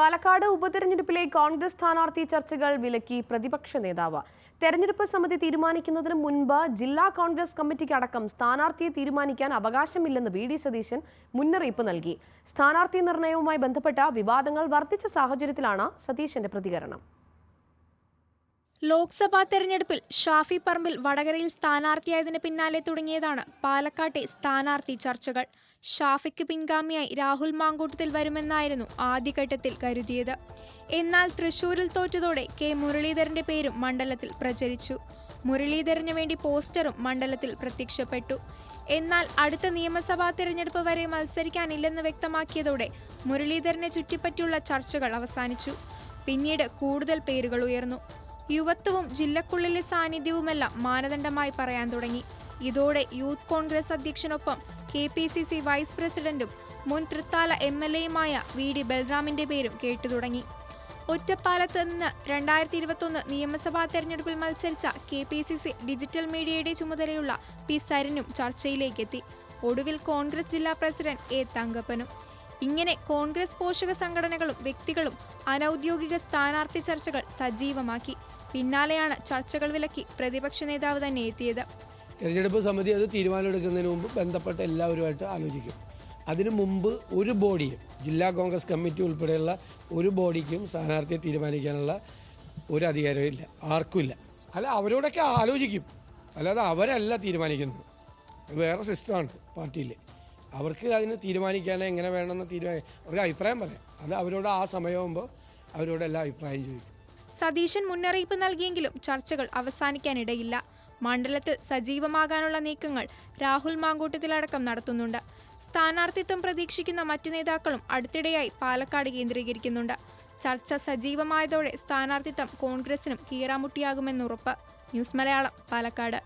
പാലക്കാട് ഉപതെരഞ്ഞെടുപ്പിലെ കോൺഗ്രസ് സ്ഥാനാർത്ഥി ചർച്ചകൾ വിലക്കി പ്രതിപക്ഷ നേതാവ്. തെരഞ്ഞെടുപ്പ് സമിതി തീരുമാനിക്കുന്നതിന് മുൻപ് ജില്ലാ കോൺഗ്രസ് കമ്മിറ്റിക്ക് അടക്കം സ്ഥാനാർത്ഥിയെ തീരുമാനിക്കാൻ അവകാശമില്ലെന്ന് വി ഡി സതീശൻ മുന്നറിയിപ്പ് നൽകി. സ്ഥാനാർത്ഥി നിർണയവുമായി ബന്ധപ്പെട്ട വിവാദങ്ങൾ വർദ്ധിച്ച സാഹചര്യത്തിലാണ് സതീശന്റെ പ്രതികരണം. ലോക്സഭാ തെരഞ്ഞെടുപ്പിൽ ഷാഫി പറമ്പിൽ വടകരയിൽ സ്ഥാനാർത്ഥിയായതിന് പിന്നാലെ തുടങ്ങിയതാണ് പാലക്കാട്ടെ സ്ഥാനാർത്ഥി ചർച്ചകൾ. ഷാഫിക്ക് പിൻഗാമിയായി രാഹുൽ മാങ്കൂട്ടത്തിൽ വരുമെന്നായിരുന്നു ആദ്യഘട്ടത്തിൽ കരുതിയത്. എന്നാൽ തൃശൂരിൽ തോറ്റതോടെ കെ മുരളീധരന്റെ പേരും മണ്ഡലത്തിൽ പ്രചരിച്ചു. മുരളീധരന് വേണ്ടി പോസ്റ്ററും മണ്ഡലത്തിൽ പ്രത്യക്ഷപ്പെട്ടു. എന്നാൽ അടുത്ത നിയമസഭാ തെരഞ്ഞെടുപ്പ് വരെ മത്സരിക്കാനില്ലെന്ന് വ്യക്തമാക്കിയതോടെ മുരളീധരനെ ചുറ്റിപ്പറ്റിയുള്ള ചർച്ചകൾ അവസാനിച്ചു. പിന്നീട് കൂടുതൽ പേരുകൾ ഉയർന്നു. യുവത്വവും ജില്ലക്കുള്ളിലെ സാന്നിധ്യവുമെല്ലാം മാനദണ്ഡമായി പറയാൻ തുടങ്ങി. ഇതോടെ youth Congress അധ്യക്ഷനൊപ്പം K P C C vice പ്രസിഡന്റും മുൻ തൃത്താല എം എൽ എയുമായ വി ഡി ബൽറാമിന്റെ പേരും കേട്ടു തുടങ്ങി. ഒറ്റപ്പാലത്ത് നിന്ന് രണ്ടായിരത്തി ഇരുപത്തൊന്ന് നിയമസഭാ തെരഞ്ഞെടുപ്പിൽ മത്സരിച്ച K P C C digital മീഡിയയുടെ ചുമതലയുള്ള പി സരനും ചർച്ചയിലേക്കെത്തി. ഒടുവിൽ കോൺഗ്രസ് ജില്ലാ പ്രസിഡന്റ് എ തങ്കപ്പനും. ഇങ്ങനെ കോൺഗ്രസ് പോഷക സംഘടനകളും വ്യക്തികളും അനൌദ്യോഗിക സ്ഥാനാർത്ഥി ചർച്ചകൾ സജീവമാക്കി. പിന്നാലെയാണ് ചർച്ചകൾ വിലക്കി പ്രതിപക്ഷ നേതാവ് തന്നെ എത്തിയത്. തിരഞ്ഞെടുപ്പ് സമിതി അത് തീരുമാനമെടുക്കുന്നതിന് മുമ്പ് ബന്ധപ്പെട്ട എല്ലാവരുമായിട്ട് ആലോചിക്കും. അതിനു മുമ്പ് ഒരു ബോഡിയും ജില്ലാ കോൺഗ്രസ് കമ്മിറ്റി ഉൾപ്പെടെയുള്ള ഒരു ബോഡിക്കും സ്ഥാനാർത്ഥിയെ തീരുമാനിക്കാനുള്ള ഒരു അധികാരവും ഇല്ല. ആർക്കും ഇല്ല. അല്ല അവരോടൊക്കെ ആലോചിക്കും. അല്ലാതെ അവരല്ല തീരുമാനിക്കുന്നത്. വേറെ സിസ്റ്റമാണ് പാർട്ടിയിൽ അവർക്ക് അതിന് തീരുമാനിക്കാൻ എങ്ങനെ വേണമെന്ന് തീരുമാനം അവർക്ക് അഭിപ്രായം പറയാം. അത് അവരോട് ആ സമയമാകുമ്പോൾ അവരോട് എല്ലാ അഭിപ്രായം ചോദിക്കും. സതീശൻ മുന്നറിയിപ്പ് നൽകിയെങ്കിലും ചർച്ചകൾ അവസാനിക്കാനിടയില്ല. മണ്ഡലത്തിൽ സജീവമാകാനുള്ള നീക്കങ്ങൾ രാഹുൽ മാങ്കൂട്ടത്തിലടക്കം നടത്തുന്നുണ്ട്. സ്ഥാനാർത്ഥിത്വം പ്രതീക്ഷിക്കുന്ന മറ്റു നേതാക്കളും അടുത്തിടെയായി പാലക്കാട് കേന്ദ്രീകരിക്കുന്നുണ്ട്. ചർച്ച സജീവമായതോടെ സ്ഥാനാർത്ഥിത്വം കോൺഗ്രസിനും കീറാമുട്ടിയാകുമെന്നുറപ്പ്. ന്യൂസ് മലയാളം പാലക്കാട്.